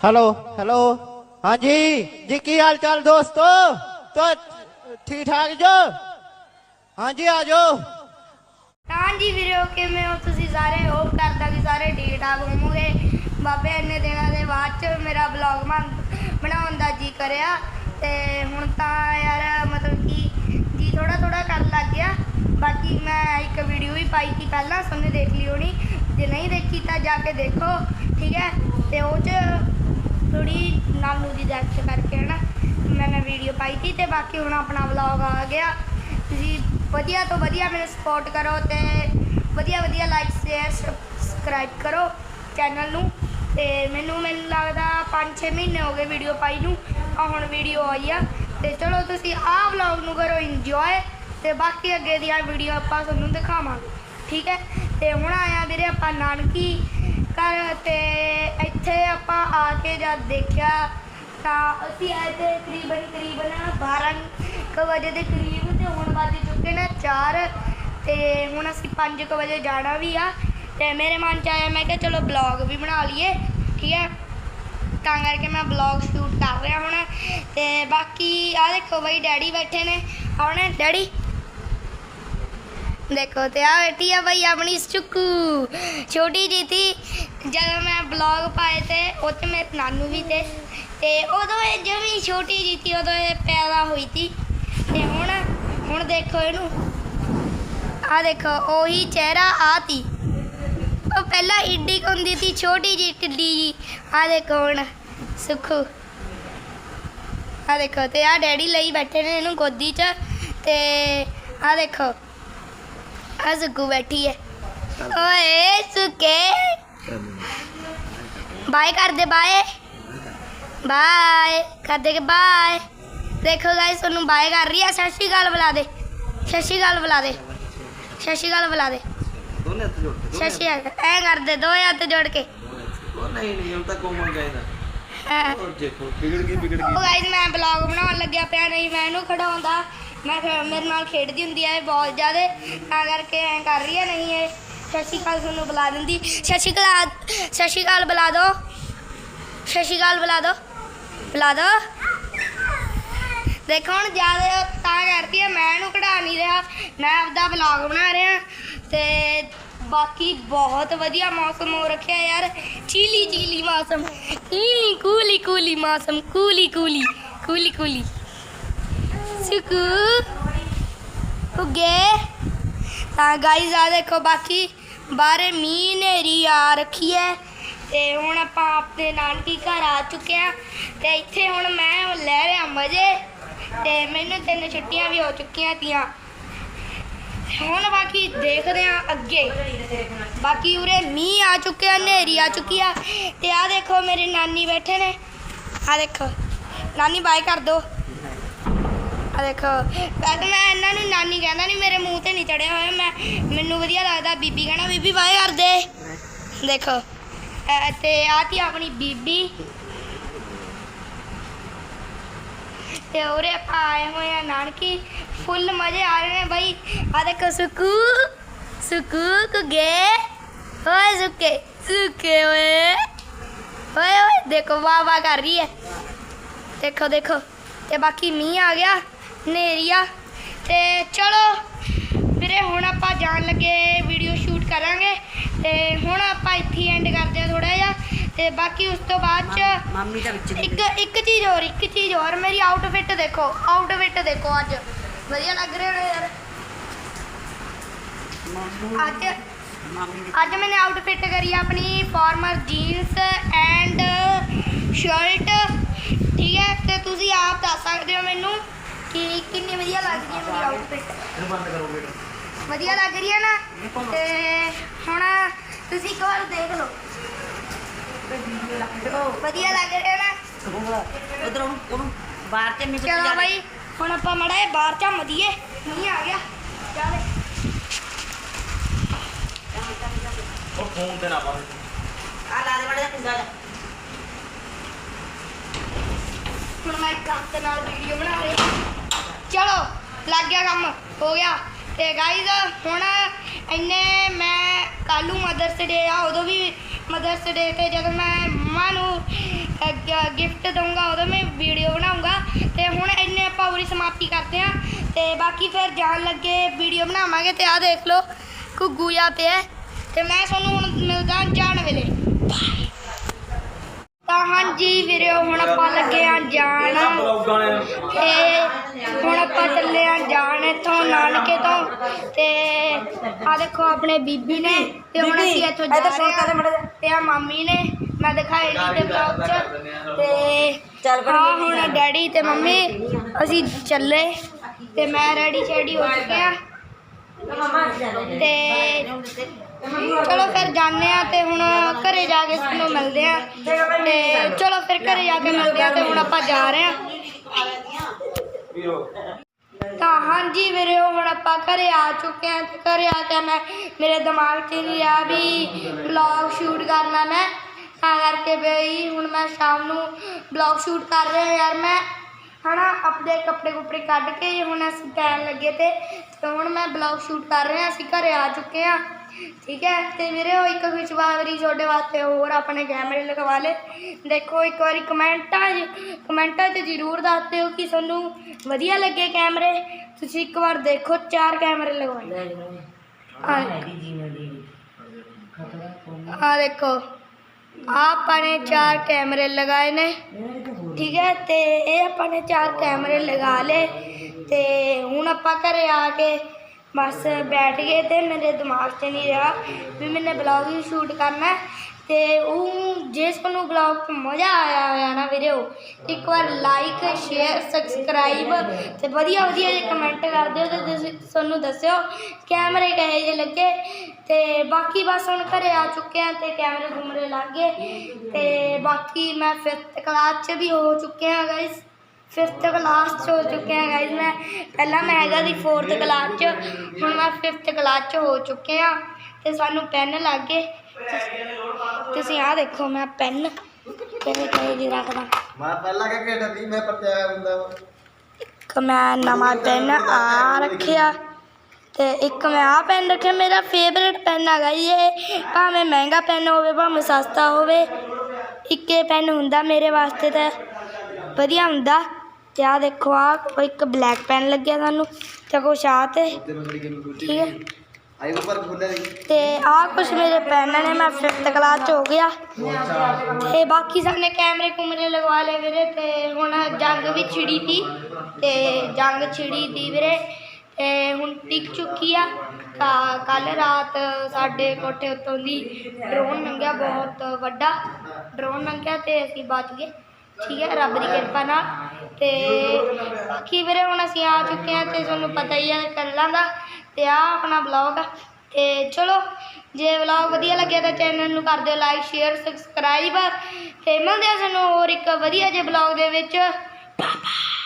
Hello hello ਹਾਂਜੀ, ਜੀ ਕੀ ਹਾਲ ਚਾਲ ਦੋਸਤੋ? ਤੋ ਠੀਕ ਠਾਕ ਜੋ? ਹਾਂਜੀ, ਆ ਜਾਓ ਹਾਂਜੀ ਵੀਰੋ, ਕਿਵੇਂ ਹੋ ਤੁਸੀਂ ਸਾਰੇ? ਹੋਪ ਕਰਦਾ ਕਿ ਸਾਰੇ ਠੀਕ ਠਾਕ ਹੋਵੋਗੇ। ਬਾਬੇ ਇੰਨੇ ਦਿਨਾਂ ਦੇ ਬਾਅਦ ਚ ਮੇਰਾ ਵਲੌਗ ਬਣਾਉਣ ਦਾ ਜੀ ਕਰਿਆ। ਤੇ ਹੁਣ ਤਾਂ ਯਾਰ, ਮਤਲਬ ਕਿ ਜੀ ਥੋੜਾ ਥੋੜਾ ਕਰਨ ਲੱਗ ਗਿਆ। ਬਾਕੀ ਮੈਂ ਇੱਕ ਵੀਡੀਓ ਵੀ ਪਾਈ ਸੀ ਪਹਿਲਾਂ ਸਭ ਨੇ ਦੇਖ ਲਈ ਹੋਣੀ ਜੇ ਨਹੀਂ ਦੇਖੀ ਤਾਂ ਜਾ ਕੇ ਦੇਖੋ, ਠੀਕ ਹੈ? ਤੇ ਉਹ ਚ ਥੋੜੀ ਨਾਨੂ ਦੀ ਡੈਥ ਕਰਕੇ ਨਾ ਮੈਂ ਵੀਡੀਓ ਪਾਈ ਸੀ ਤੇ ਬਾਕੀ ਹੁਣ ਆਪਣਾ ਵਲੌਗ ਆ ਗਿਆ। ਤੁਸੀਂ ਵਧੀਆ ਤੋਂ ਵਧੀਆ ਮੈਨੂੰ ਸਪੋਰਟ ਕਰੋ ਤੇ ਵਧੀਆ ਵਧੀਆ ਲਾਈਕ ਸ਼ੇਅਰ ਸਬਸਕ੍ਰਾਈਬ ਕਰੋ ਚੈਨਲ ਨੂੰ। ਤੇ ਮੈਨੂੰ ਮੈਨੂੰ ਲੱਗਦਾ 5-6 ਮਹੀਨੇ ਹੋ ਗਏ ਵੀਡੀਓ ਪਾਈ ਨੂੰ, ਆ ਹੁਣ ਵੀਡੀਓ ਆਈ ਆ। ਤੇ ਚਲੋ ਤੁਸੀਂ ਆਹ ਵਲੌਗ ਨੂੰ ਕਰੋ ਇੰਜੋਏ ਤੇ ਬਾਕੀ ਅੱਗੇ ਦੀਆਂ ਵੀਡੀਓ ਆਪਾਂ ਤੁਹਾਨੂੰ ਦਿਖਾਵਾਂਗੇ। ਠੀਕ ਹੈ? ਤੇ ਹੁਣ ਆਇਆ ਵੀਰੇ ਆਪਾਂ ਨਾਨਕੀ ਘਰ ਤੇ ਇੱਥੇ ਆਪਾਂ ਆ ਕੇ ਜਦ ਦੇਖਿਆ ਤਾਂ ਅਸੀਂ ਆਏ ਤੇ ਤਕਰੀਬਨ ਤਕਰੀਬਨ 12 ਕੁ ਵਜੇ ਦੇ ਕਰੀਬ ਤੇ ਹੁਣ ਵੱਜ ਚੁੱਕੇ ਨੇ 4 ਤੇ ਹੁਣ ਅਸੀਂ 5 ਕੁ ਵਜੇ ਜਾਣਾ ਵੀ ਆ ਤੇ ਮੇਰੇ ਮਨ ਚ ਆਇਆ ਮੈਂ ਕਿਹਾ ਚਲੋ ਬਲੌਗ ਵੀ ਬਣਾ ਲਈਏ, ਠੀਕ ਹੈ? ਤਾਂ ਕਰਕੇ ਮੈਂ ਬਲੌਗ ਸ਼ੂਟ ਕਰ ਰਿਹਾ ਹੁਣ ਤੇ ਬਾਕੀ ਆ ਦੇਖੋ ਬਈ ਡੈਡੀ ਬੈਠੇ ਨੇ। ਆਉਣੇ ਡੈਡੀ? ਦੇਖੋ ਤੇ ਆ ਬੈਠੀ ਆ ਬਈ ਆਪਣੀ ਸੁੱਕੂ। ਛੋਟੀ ਜੀ ਸੀ। ਜਦੋਂ ਮੈਂ ਬਲੌਗ ਪਾਏ ਤੇ ਉਹ 'ਚ ਮੇਰੇ ਨਾਨੂ ਵੀ ਤੇ। ਉਦੋਂ ਇਹ ਜਮੀ ਛੋਟੀ ਜੀ ਸੀ, ਉਦੋਂ ਇਹ ਪੈਦਾ ਹੋਈ ਸੀ। ਤੇ ਹੁਣ ਹੁਣ ਦੇਖੋ ਇਹਨੂੰ। ਆ ਦੇਖੋ, ਉਹੀ ਚਿਹਰਾ ਆ ਤੀ ਉਹ ਪਹਿਲਾਂ ਇੱਡੀ ਕੁ ਹੁੰਦੀ ਸੀ, ਛੋਟੀ ਜੀ ਟਿੱਡੀ ਜੀ। ਆ ਦੇਖੋ ਹੁਣ ਸੁੱਖੂ ਆ ਦੇਖੋ, ਤੇ ਆ ਡੈਡੀ ਲਈ ਬੈਠੇ ਨੇ ਇਹਨੂੰ ਗੋਦੀ 'ਚ। ਤੇ ਆ ਦੇਖੋ। ਆ ਸੁੱਕੂ ਬੈਠੀ ਹੈ ਓਏ ਸੁੱਕੇ। ਬਾਏ ਕਰ ਦੇ ਬਾਏ। ਬਾਏ ਕਰ ਦੇ ਕੇ ਬਾਏ। ਦੇਖੋ ਗਾਇਸ ਤੁਹਾਨੂੰ ਬਾਏ ਕਰ ਰਹੀ ਹੈ ਸਤਿ ਸ਼੍ਰੀ ਅਕਾਲ ਬੁਲਾ ਦੇ। ਸਤਿ ਸ਼੍ਰੀ ਅਕਾਲ ਬੁਲਾ ਦੇ। ਸਤਿ ਸ਼੍ਰੀ ਅਕਾਲ ਬੁਲਾ ਦੇ। ਦੋਨੇ ਹੱਥ ਜੋੜ ਕੇ ਸਤਿ ਸ਼੍ਰੀ ਅਕਾਲ। ਐ ਕਰ ਦੇ ਦੋ ਹੱਥ ਜੋੜ ਕੇ। ਉਹ ਨਹੀਂ ਨਹੀਂ ਹੁਣ ਤਾਂ ਕੋਮਲ ਗਏ ਨਾ। ਹੈਂ। ਉਹ ਦੇਖੋ ਵਿਗੜ ਗਈ ਵਿਗੜ ਉਹ ਗਈ ਗਾਇਸ ਮੈਂ ਬਲੌਗ ਬਣਾਉਣ ਲੱਗਿਆ ਪਿਆ। ਨਹੀਂ ਮੈਂ ਇਹਨੂੰ ਖੜਾਉਂਦਾ ਮੈਂ ਮੇਰੇ ਨਾਲ ਖੇਡਦੀ ਹੁੰਦੀ ਹੈ ਇਹ ਬਹੁਤ ਜ਼ਿਆਦਾ, ਤਾਂ ਕਰਕੇ ਐਂ ਕਰ ਰਹੀ ਹੈ ਨਹੀਂ ਇਹ। ਸਤਿ ਸ਼੍ਰੀ ਅਕਾਲ ਤੁਹਾਨੂੰ ਬੁਲਾ ਦਿੰਦੀ। ਸਤਿ ਸ਼੍ਰੀ ਅਕਾਲ ਸਤਿ ਸ਼੍ਰੀ ਅਕਾਲ ਬੁਲਾ ਦਿਓ ਸਤਿ ਸ਼੍ਰੀ ਅਕਾਲ ਬੁਲਾ ਦਿਓ ਬੁਲਾ ਦੋ। ਦੇਖੋ ਹੁਣ ਜ਼ਿਆਦਾ ਤਾਂ ਕਰਦੀ ਹੈ ਮੈਂ ਇਹਨੂੰ ਕਢਾ ਨਹੀਂ ਰਿਹਾ। ਮੈਂ ਆਪਦਾ ਵਲੌਗ ਬਣਾ ਰਿਹਾ। ਤੇ ਬਾਕੀ ਬਹੁਤ ਵਧੀਆ ਮੌਸਮ ਹੋ ਰੱਖਿਆ ਯਾਰ। ਚੀਲੀ ਚੀਲੀ ਮੌਸਮ। ਕੂਲੀ ਕੂਲੀ ਕੂਲੀ ਮੌਸਮ। ਕੂਲੀ ਕੂਲੀ ਕੂਲੀ ਕੂਲੀ ਸੁਕੂ ਗਏ ਤਾਂ ਗਾਈਜ਼ ਆ ਦੇਖੋ ਬਾਕੀ ਬਾਹਰ ਮੀਂਹ ਨੇਰੀ ਆ ਰੱਖੀ ਹੈ। ਤੇ ਹੁਣ ਆਪਾਂ ਆਪਣੇ ਨਾਨਕੀ ਘਰ ਆ ਚੁੱਕੇ ਆ ਤੇ ਇੱਥੇ ਹੁਣ ਮੈਂ ਲੈ ਰਿਹਾ ਮਜ਼ੇ। ਤੇ ਮੈਨੂੰ ਤਿੰਨ ਛੁੱਟੀਆਂ ਵੀ ਹੋ ਚੁੱਕੀਆਂ ਤੀਆਂ। ਹੁਣ ਬਾਕੀ ਦੇਖਦੇ ਆ ਅੱਗੇ। ਬਾਕੀ ਉਰੇ ਮੀਂਹ ਆ ਚੁੱਕਿਆ, ਹਨੇਰੀ ਆ ਚੁੱਕੀ ਆ। ਤੇ ਆ ਦੇਖੋ ਮੇਰੇ ਨਾਨੀ ਬੈਠੇ ਨੇ। ਆ ਦੇਖੋ। ਨਾਨੀ ਬਾਏ ਕਰ ਦੋ। ਆ ਦੇਖੋ। ਵੈਸੇ ਮੈਂ ਇਹਨਾਂ ਨੂੰ ਨਾਨੀ ਕਹਿੰਦਾ ਨਹੀਂ ਮੇਰੇ ਮੂੰਹ ਤੇ ਨਹੀਂ ਚੜਿਆ ਹੋਇਆ। ਮੈਂ, ਮੈਨੂੰ ਵਧੀਆ ਲੱਗਦਾ ਬੀਬੀ ਕਹਿਣਾ, ਬੀਬੀ ਬਾਏ ਕਰ ਦੇ। ਦੇਖੋ ਅਹ ਤੇ ਆ ਤੀ ਆਪਣੀ ਬੀਬੀ। ਤੇ ਉਰੇ ਆਪਾਂ ਆਏ ਹੋਏ ਆ ਨਾਨਕੀ। ਫੁੱਲ ਮਜ਼ੇ ਆ ਰਹੇ ਨੇ ਬਾਈ। ਆ ਦੇਖੋ, ਸੁਕੂ ਸੁਕੂ ਕੁਗੇ ਓਏ ਸੁਕੇ ਸੁਕੇ ਓਏ। ਓਏ ਓਏ, ਦੇਖੋ, ਵਾਹ ਵਾਹ ਕਰ ਰਹੀ ਹੈ ਦੇਖੋ ਦੇਖੋ। ਤੇ ਬਾਕੀ ਮੀਂਹ ਆ ਗਿਆ। ਹਨੇਰੀ ਆ ਤੇ ਚਲੋ ਵੀਰੇ ਹੁਣ ਆਪਾਂ ਜਾਣ ਲੱਗੇ ਵੀਡੀਓ ਸ਼ੂਟ ਕਰਾਂਗੇ। ਤੇ ਹੁਣ ਆਪਾਂ ਇੱਥੇ ਐਂਡ ਕਰਦੇ ਆ ਥੋੜਾ ਜਿਹਾ। ਤੇ ਬਾਕੀ ਉਸ ਤੋਂ ਬਾਅਦ ਚ ਮਾਮੀ ਦਾ ਵਿੱਚ ਇੱਕ ਇੱਕ ਚੀਜ਼ ਹੋਰ ਇੱਕ ਚੀਜ਼ ਹੋਰ। ਮੇਰੀ ਆਊਟਫਿਟ ਦੇਖੋ ਆਊਟਫਿਟ ਦੇਖੋ ਅੱਜ। ਵਧੀਆ ਲੱਗ ਰਿਹਾ ਨਾ ਯਾਰ। ਅੱਜ ਅੱਜ ਮੈंने ਆਊਟਫਿਟ ਕਰੀ ਆਪਣੀ ਫਾਰਮਰ ਜੀਨਸ ਐਂਡ ਸ਼ਰਟ ਠੀਕ ਹੈ? ਤੇ ਤੁਸੀਂ ਆਪ ਦੱਸ ਸਕਦੇ ਹੋ ਮੈਨੂੰ। ਕਿ ਕਿੰਨੀ ਵਧੀਆ ਲੱਗਦੀ ਹੈ ਮੇਰੀ ਆਊਟਫਿਟ ਇਹਨੂੰ ਬੰਦ ਕਰੋ ਬੇਟਾ। ਵਧੀਆ ਲੱਗ ਰਹੀ ਹੈ ਨਾ ਤੇ ਹੁਣ ਤੁਸੀਂ ਇੱਕ ਵਾਰ ਦੇਖ ਲਓ ਵਧੀਆ ਲੱਗ ਰਿਹਾ ਨਾ ਉਧਰ ਉਹਨੂੰ ਉਹਨੂੰ ਬਾਹਰ ਤੇ ਨਹੀਂ ਚਲੋ ਬਾਈ ਹੁਣ ਆਪਾਂ ਮੜਾ ਇਹ ਬਾਹਰ ਝੰਮ ਦਈਏ ਮੀਂਹ ਆ ਗਿਆ ਚੱਲ ਉਹ ਫੋਨ ਤੇ ਨਾ ਪਾ ਆ ਲਾ ਦੇ ਬੜਾ ਕੁੰਡਾ ਹੁਣ ਮੈਂ ਇੱਕ ਹੱਥ ਨਾਲ ਵੀਡੀਓ ਬਣਾ ਰਹੀ ਚਲੋ, ਲੱਗ ਗਿਆ ਕੰਮ, ਹੋ ਗਿਆ। ਤੇ ਗਾਈਜ਼ ਹੁਣ ਇੰਨੇ ਮੈਂ ਕੱਲੂ ਮਦਰਸ ਡੇ ਆ, ਉਦੋਂ ਵੀ ਮਦਰਸ ਡੇ ਤੇ ਜਦੋਂ ਮੈਂ ਮੰਮਾ ਨੂੰ ਗਿਫਟ ਦਊਂਗਾ, ਉਦੋਂ ਮੈਂ ਵੀਡੀਓ ਬਣਾਉਂਗਾ ਤੇ ਹੁਣ ਇੰਨੇ ਆਪਾਂ ਪੂਰੀ ਸਮਾਪਤੀ ਕਰਦੇ ਆ ਤੇ ਬਾਕੀ ਫਿਰ ਜਾਣ ਲੱਗੇ ਵੀਡੀਓ ਬਣਾਵਾਂਗੇ ਤੇ ਆ ਦੇਖ ਲਓ, ਘੁੱਗੂ ਜਾਂ ਪਿਆ। ਤੇ ਮੈਂ ਤੁਹਾਨੂੰ ਹੁਣ ਮਿਲਦਾ ਜਾਣ ਵੇਲੇ। ਹਾਂਜੀ ਵੀਰੇ ਹੁਣ ਆਪਾਂ ਲੱਗੇ ਆ ਜਾਣ। ਤੇ ਹੁਣ ਆਪਾਂ ਚੱਲੇ ਆ ਜਾਣ ਇੱਥੋਂ ਨਾਨਕੇ ਤੋਂ। ਤੇ ਆ ਦੇਖੋ ਆਪਣੇ ਬੀਬੀ ਨੇ ਤੇ ਹੁਣ ਅਸੀਂ ਇੱਥੋਂ ਜਾ ਰਹੇ ਆ ਤੇ ਆ ਮਾਮੀ ਨੇ ਮੈਂ ਦਿਖਾਈ ਨਹੀਂ ਤੇ ਬਲੌਗ ਚ। ਤੇ ਚੱਲ ਆ ਹੁਣ ਡੈਡੀ ਤੇ ਮੰਮੀ ਅਸੀਂ ਚੱਲੇ। ਤੇ ਮੈਂ ਰੈਡੀ ਸ਼ੈਡੀ ਹੋ ਚੁੱਕਿਆ। ਤੇ ਚਲੋ ਫਿਰ ਜਾਂਦੇ ਆ ਤੇ ਹੁਣ ਘਰੇ ਜਾ ਕੇ ਸਾਨੂੰ ਮਿਲਦੇ ਆ ਤੇ ਚਲੋ ਫਿਰ ਘਰੇ ਜਾ ਕੇ ਮਿਲਦੇ ਆ ਤੇ ਹੁਣ ਆਪਾਂ ਜਾ ਰਹੇ ਆ ਤਾਂ ਹਾਂਜੀ ਵੀਰੇ ਹੁਣ ਆਪਾਂ ਘਰੇ ਆ ਚੁੱਕੇ ਆ ਤੇ ਘਰੇ ਆ ਕੇ ਮੈਂ, ਮੇਰੇ ਦਿਮਾਗ 'ਚ ਨਹੀਂ ਰਿਹਾ ਵੀ ਵਲੌਗ ਸ਼ੂਟ ਕਰਨਾ ਮੈਂ। ਤਾਂ ਕਰਕੇ ਬਈ ਹੁਣ ਮੈਂ ਸ਼ਾਮ ਨੂੰ ਵਲੌਗ ਸ਼ੂਟ ਕਰ ਰਿਹਾ ਯਾਰ ਮੈਂ। ਹਨਾ, ਆਪਣੇ ਕੱਪੜੇ ਕੁਪੜੇ ਕੱਢ ਕੇ ਹੁਣ ਅਸੀਂ ਪੈਣ ਲੱਗੇ ਤੇ ਤੇ ਹੁਣ ਮੈਂ ਵਲੌਗ ਸ਼ੂਟ ਕਰ ਰਿਹਾ, ਅਸੀਂ ਘਰੇ ਆ ਚੁੱਕੇ ਆ ਠੀਕ ਹੈ? ਤੇ ਵੀਰੇ ਉਹ ਇੱਕ ਖੁਸ਼ਖਬਰੀ ਤੁਹਾਡੇ ਵਾਸਤੇ ਹੋਰ ਆਪਣੇ ਕੈਮਰੇ ਲਗਵਾ ਲੇ ਦੇਖੋ ਇੱਕ ਵਾਰੀ ਕਮੈਂਟਾਂ 'ਚ ਕਮੈਂਟਾਂ 'ਚ ਜ਼ਰੂਰ ਦੱਸ ਦਿਓ ਕਿ ਤੁਹਾਨੂੰ ਵਧੀਆ ਲੱਗੇ ਕੈਮਰੇ ਤੁਸੀਂ ਇੱਕ ਵਾਰ ਦੇਖੋ ਚਾਰ ਕੈਮਰੇ ਲਗਵਾਏ। ਆ ਦੇਖੋ। ਆਪਾਂ ਨੇ ਚਾਰ ਕੈਮਰੇ ਲਗਾਏ ਨੇ। ਠੀਕ ਹੈ? ਤੇ ਇਹ ਆਪਾਂ ਨੇ ਚਾਰ ਕੈਮਰੇ ਲਗਾ ਲਏ। ਤੇ ਹੁਣ ਆਪਾਂ ਘਰੇ ਆ ਕੇ ਬਸ ਬੈਠ ਗਏ ਤੇ ਮੇਰੇ ਦਿਮਾਗ 'ਚ ਨਹੀਂ ਰਿਹਾ ਵੀ ਮੈਨੇ ਬਲੌਗ ਹੀ ਸ਼ੂਟ ਕਰਨਾ ਹੈ। ਤੇ ਉਹ ਜੇ ਤੁਹਾਨੂੰ ਬਲੌਗ ਮਜ਼ਾ ਆਇਆ ਹੋਇਆ ਨਾ ਵੀਰੋ, ਇੱਕ ਵਾਰ ਲਾਈਕ ਸ਼ੇਅਰ ਸਬਸਕ੍ਰਾਈਬ ਤੇ ਵਧੀਆ ਵਧੀਆ ਜਿਹੇ ਕਮੈਂਟ ਕਰ ਦਿਓ ਤੇ ਤੁਸੀਂ ਸਾਨੂੰ ਦੱਸਿਓ ਕੈਮਰੇ ਕਹੇ ਜੇ ਲੱਗੇ। ਤੇ ਬਾਕੀ ਬਸ ਹੁਣ ਘਰੇ ਆ ਚੁੱਕੇ ਆ ਤੇ ਕੈਮਰੇ ਘੁੰਮਰੇ ਲੱਗ ਗਏ। ਤੇ ਬਾਕੀ ਮੈਂ 5th ਕਲਾਸ 'ਚ ਵੀ ਹੋ ਚੁੱਕੇ ਆ ਗਾਇਸ 5th ਕਲਾਸ 'ਚ ਹੋ ਚੁੱਕੇ ਆ ਗਾਇਸ ਮੈਂ। ਪਹਿਲਾਂ ਮੈਂ ਹੈਗਾ ਸੀ 4th ਕਲਾਸ 'ਚ ਹੁਣ ਮੈਂ 5th ਕਲਾਸ 'ਚ ਹੋ ਚੁੱਕੇ ਆ ਤੇ ਸਾਨੂੰ ਪੈਨ ਲੱਗ ਗਏ। ਤੁਸੀਂ ਆਹ ਦੇਖੋ ਮੈਂ ਪੈਨ ਕਿਹੜੇ ਕਿਹੜੇ ਜੀ ਰੱਖਦਾ। ਮੈਂ ਪਹਿਲਾਂ ਕਿ ਖੇਡਦਾ ਸੀ ਮੈਂ ਪਰਤਿਆ ਹੁੰਦਾ ਇੱਕ ਮੈਂ ਨਵਾਂ ਪੈਨ ਆ ਰੱਖਿਆ। ਤੇ ਇੱਕ ਮੈਂ ਆ ਪੈਨ ਰੱਖਿਆ ਮੇਰਾ ਫੇਵਰੇਟ ਪੈਨ ਹੈਗਾ ਇਹ। ਭਾਵੇਂ ਮਹਿੰਗਾ ਪੈਨ ਹੋਵੇ ਭਾਵੇਂ ਸਸਤਾ ਹੋਵੇ ਇੱਕੇ ਪੈਨ ਹੁੰਦਾ ਮੇਰੇ ਵਾਸਤੇ ਤਾਂ ਵਧੀਆ ਹੁੰਦਾ। ਤੇ ਆ ਦੇਖੋ ਆ ਇੱਕ ਬਲੈਕ ਪੈਨ ਲੱਗਿਆ ਸਾਨੂੰ ਤੇ ਕੁਛ ਆ ਤੇ ਠੀਕ ਹੈ। ਆਈ ਉੱਪਰ ਖੁੱਲੇ ਤੇ ਆਹ ਕੁਛ ਮੇਰੇ ਪੈਨ ਨੇ ਮੈਂ 5th ਕਲਾਸ ਚ ਹੋ ਗਿਆ। ਤੇ ਬਾਕੀ ਸਾਨੇ ਕੈਮਰੇ ਕੁਮਰੇ ਲਗਵਾ ਲਏ ਵੀਰੇ ਤੇ ਹੁਣ ਜੰਗ ਵੀ ਛਿੜੀ ਤੀ ਤੇ ਜੰਗ ਛਿੜੀ ਤੀ ਵੀਰੇ ਤੇ ਹੁਣ ਟਿਕ ਚੁੱਕੀ ਆ। ਕੱਲ ਰਾਤ ਸਾਡੇ ਕੋਠੇ ਉੱਤੋਂ ਦੀ ਡਰੋਨ ਲੰਘਿਆ ਬਹੁਤ ਵੱਡਾ ਡਰੋਨ ਲੰਘਿਆ ਤੇ ਅਸੀਂ ਬਚ ਗਏ। ਠੀਕ ਹੈ, ਰੱਬ ਦੀ ਕਿਰਪਾ ਨਾਲ। ਤੇ ਬਾਕੀ ਵੀਰੇ, ਹੁਣ ਅਸੀਂ ਆ ਚੁੱਕੇ ਹਾਂ ਤੇ ਤੁਹਾਨੂੰ ਪਤਾ ਹੀ ਹੈ ਕੱਲਾਂ ਦਾ। ਤੇ ਆ ਆਪਣਾ ਬਲੌਗ ਆ। ਤੇ ਚਲੋ, ਜੇ ਵਲੌਗ ਵਧੀਆ ਲੱਗਿਆ ਤਾਂ ਚੈਨਲ ਨੂੰ ਕਰ ਦਿਓ ਲਾਈਕ ਸ਼ੇਅਰ ਸਬਸਕ੍ਰਾਈਬ ਤੇ ਮਿਲਦੇ ਆ ਸਾਨੂੰ ਹੋਰ ਇੱਕ ਵਧੀਆ ਜਿਹੇ ਵਲੌਗ ਦੇ ਵਿੱਚ। ਬਾਏ